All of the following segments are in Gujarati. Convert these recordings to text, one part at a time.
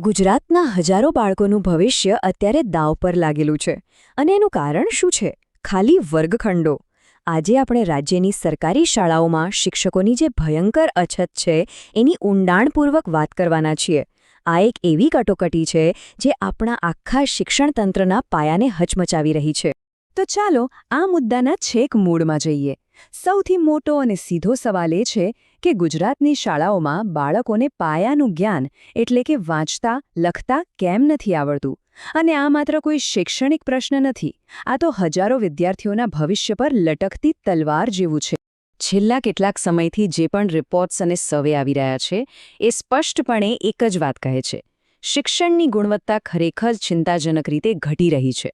ગુજરાતના હજારો બાળકોનું ભવિષ્ય અત્યારે દાવ પર લાગેલું છે. અને એનું કારણ શું છે? ખાલી વર્ગખંડો. આજે આપણે રાજ્યની સરકારી શાળાઓમાં શિક્ષકોની જે ભયંકર અછત છે, એની ઊંડાણપૂર્વક વાત કરવાના છીએ. આ એક એવી કટોકટી છે, જે આપણા આખા શિક્ષણતંત્રના પાયાને હચમચાવી રહી છે. તો ચાલો આ મુદ્દાના છેક મૂળમાં જઈએ. સૌથી મોટો અને સીધો સવાલ એ છે કે ગુજરાતની શાળાઓમાં બાળકોને પાયાનું જ્ઞાન એટલે કે વાંચતા, લખતા કેમ નથી આવડતું? અને આ માત્ર કોઈ શૈક્ષણિક પ્રશ્ન નથી, આ તો હજારો વિદ્યાર્થીઓના ભવિષ્ય પર લટકતી તલવાર જેવું છે. છેલ્લા કેટલાક સમયથી જે પણ રિપોર્ટ્સ અને સર્વે આવી રહ્યા છે, એ સ્પષ્ટપણે એક જ વાત કહે છે. શિક્ષણની ગુણવત્તા ખરેખર ચિંતાજનક રીતે ઘટી રહી છે.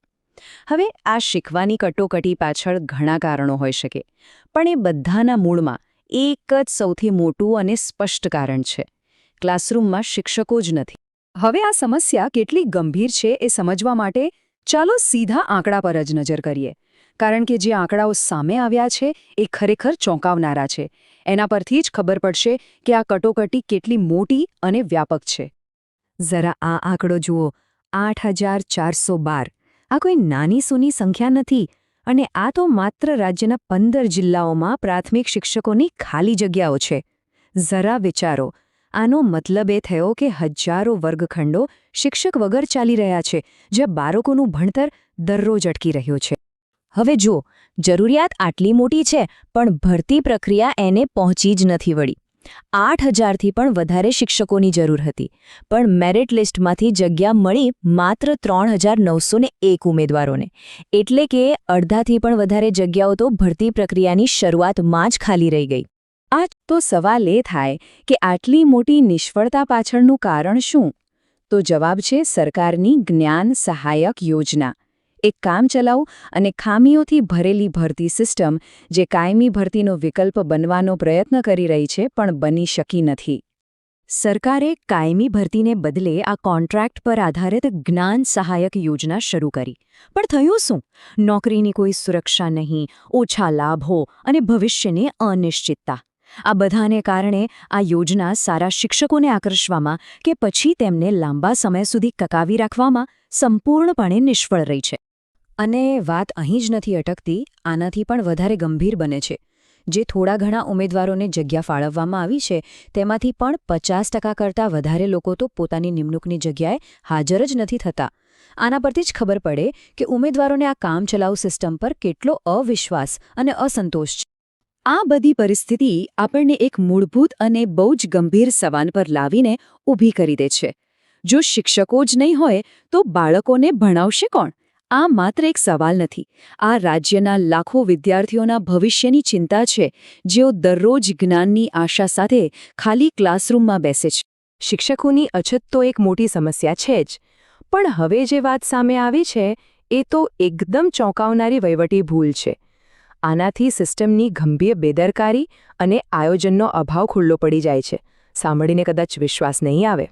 હવે આ શીખવાની કટોકટી પાછળ ઘણા કારણો હોઈ શકે, પણ એ બધાના મૂળમાં એક જ સૌથી મોટું અને સ્પષ્ટ કારણ છે. ક્લાસરૂમમાં શિક્ષકો જ નથી. હવે આ સમસ્યા કેટલી ગંભીર છે એ સમજવા માટે ચાલો સીધા આંકડા પર જ નજર કરીએ. કારણ કે જે આંકડાઓ સામે આવ્યા છે એ ખરેખર ચોંકાવનારા છે. એના પરથી જ ખબર પડશે કે આ કટોકટી કેટલી મોટી અને વ્યાપક છે. જરા આ આંકડો જુઓ. આઠ હજાર ચારસો બાર. આ કોઈ નાની સૂની સંખ્યા નથી અને આ તો માત્ર રાજ્યના પંદર જિલ્લાઓમાં પ્રાથમિક શિક્ષકોની ખાલી જગ્યાઓ છે. જરા વિચારો, આનો મતલબ એ થયો કે હજારો વર્ગખંડો શિક્ષક વગર ચાલી રહ્યા છે, જ્યાં બાળકોનું ભણતર દરરોજ અટકી રહ્યું છે. હવે જુઓ, જરૂરિયાત આટલી મોટી છે, પણ ભરતી પ્રક્રિયા એને પહોંચી જ નથી વળી. આઠ હજારથી પણ વધારે શિક્ષકોની જરૂર હતી. પણ મેરિટ લિસ્ટમાંથી જગ્યા મળી માત્ર ત્રણ હજાર નવસોને એક ઉમેદવારોને. એટલે કે અડધાથી પણ વધારે જગ્યાઓ તો ભરતી પ્રક્રિયાની શરૂઆતમાં જ ખાલી રહી ગઈ. આ તો સવાલ એ થાય કે આટલી મોટી નિષ્ફળતા પાછળનું કારણ શું? તો જવાબ છે સરકારની જ્ઞાન સહાયક યોજના. એક કામચલાઉ અને ખામીઓથી ભરેલી ભરતી સિસ્ટમ, જે કાયમી ભરતીનો વિકલ્પ બનવાનો પ્રયત્ન કરી રહી છે, પણ બની શકી નથી. સરકારે કાયમી ભરતીને બદલે આ કોન્ટ્રાક્ટ પર આધારિત જ્ઞાન સહાયક યોજના શરૂ કરી. પણ થયું શું? નોકરીની કોઈ સુરક્ષા નહીં, ઓછા લાભો અને ભવિષ્યની અનિશ્ચિતતા. આ બધાને કારણે આ યોજના સારા શિક્ષકોને આકર્ષવામાં કે પછી તેમને લાંબા સમય સુધી કકાવી રાખવામાં સંપૂર્ણપણે નિષ્ફળ રહી છે. અને વાત અહીં જ નથી અટકતી, આનાથી પણ વધારે ગંભીર બને છે. જે થોડા ઘણા ઉમેદવારોને જગ્યા ફાળવવામાં આવી છે, તેમાંથી પણ પચાસ ટકા કરતાં વધારે લોકો તો પોતાની નિમણૂકની જગ્યાએ હાજર જ નથી થતા. આના પરથી જ ખબર પડે કે ઉમેદવારોને આ કામચલાઉ સિસ્ટમ પર કેટલો અવિશ્વાસ અને અસંતોષ છે. આ બધી પરિસ્થિતિ આપણને એક મૂળભૂત અને બહુ જ ગંભીર સવાલ પર લાવીને ઊભી કરી દે છે. જો શિક્ષકો જ નહીં હોય, તો બાળકોને ભણાવશે કોણ? આ માત્ર એક સવાલ નથી. આ રાજ્યના લાખો વિદ્યાર્થીઓના ભવિષ્યની ચિંતા છે, જેઓ દરરોજ જ્ઞાનની આશા સાથે ખાલી ક્લાસરૂમમાં બેસે છે. શિક્ષકોની અછત તો એક મોટી સમસ્યા છે જ, પણ હવે જે વાત સામે આવી છે, એ તો એકદમ ચોંકાવનારી વહીવટી ભૂલ છે. આનાથી સિસ્ટમની ગંભીર બેદરકારી અને આયોજનનો અભાવ ખુલ્લો પડી જાય છે. સાંભળીને કદાચ વિશ્વાસ નહીં આવે.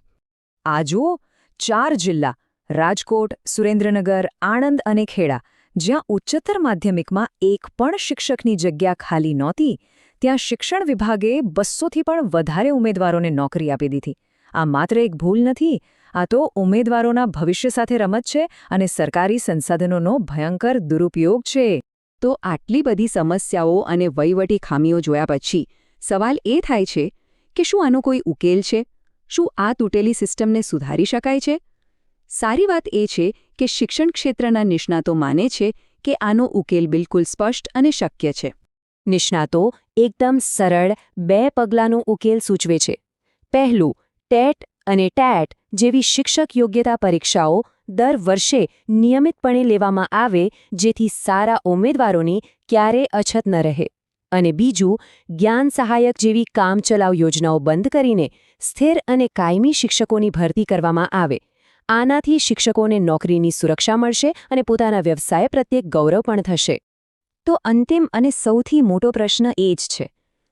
આ જુઓ, ચાર જિલ્લા રાજકોટ, સુરેન્દ્રનગર, આણંદ અને ખેડા, જ્યાં ઉચ્ચતર માધ્યમિકમાં એક પણ શિક્ષકની જગ્યા ખાલી નહોતી, ત્યાં શિક્ષણ વિભાગે બસોથી પણ વધારે ઉમેદવારોને નોકરી આપી દીધી. આ માત્ર એક ભૂલ નથી, આ તો ઉમેદવારોના ભવિષ્ય સાથે રમત છે અને સરકારી સંસાધનોનો ભયંકર દુરુપયોગ છે. તો આટલી બધી સમસ્યાઓ અને વહીવટી ખામીઓ જોયા પછી સવાલ એ થાય છે કે શું આનો કોઈ ઉકેલ છે? શું આ તૂટેલી સિસ્ટમને સુધારી શકાય છે? સારી વાત એ છે કે શિક્ષણ ક્ષેત્રના નિષ્ણાતો માને છે કે આનો ઉકેલ બિલકુલ સ્પષ્ટ અને શક્ય છે. નિષ્ણાતો એકદમ સરળ બે પગલાંનો ઉકેલ સૂચવે છે. પહેલું, ટેટ અને ટેટ જેવી શિક્ષક યોગ્યતા પરીક્ષાઓ દર વર્ષે નિયમિતપણે લેવામાં આવે, જેથી સારા ઉમેદવારોની ક્યારે અછત ન રહે. અને બીજું, જ્ઞાન સહાયક જેવી કામચલાઉ યોજનાઓ બંધ કરીને સ્થિર અને કાયમી શિક્ષકોની ભરતી કરવામાં આવે. આનાથી શિક્ષકોને નોકરીની સુરક્ષા મળશે અને પોતાના વ્યવસાય પ્રત્યે ગૌરવ પણ થશે. તો અંતિમ અને સૌથી મોટો પ્રશ્ન એ જ છે,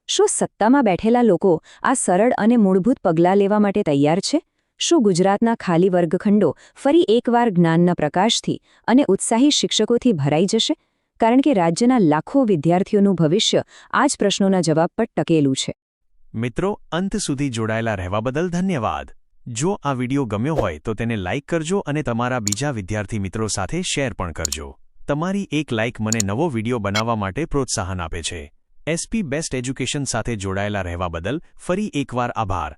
શું સત્તામાં બેઠેલા લોકો આ સરળ અને મૂળભૂત પગલાં લેવા માટે તૈયાર છે? શું ગુજરાતના ખાલી વર્ગખંડો ફરી એકવાર જ્ઞાનના પ્રકાશથી અને ઉત્સાહી શિક્ષકોથી ભરાઈ જશે? કારણ કે રાજ્યના લાખો વિદ્યાર્થીઓનું ભવિષ્ય આ જ પ્રશ્નોના જવાબ પર ટકેલું છે. મિત્રો, અંત સુધી જોડાયેલા રહેવા બદલ ધન્યવાદ. જો આ વિડિયો ગમ્યો હોય તો તેને લાઇક કરજો અને તમારા બીજા વિદ્યાર્થી મિત્રો સાથે શેર પણ કરજો. તમારી એક લાઇક મને નવો વિડિયો બનાવવા માટે પ્રોત્સાહન આપે છે. એસપી બેસ્ટ એજ્યુકેશન સાથે જોડાયેલા રહેવા બદલ ફરી એકવાર આભાર.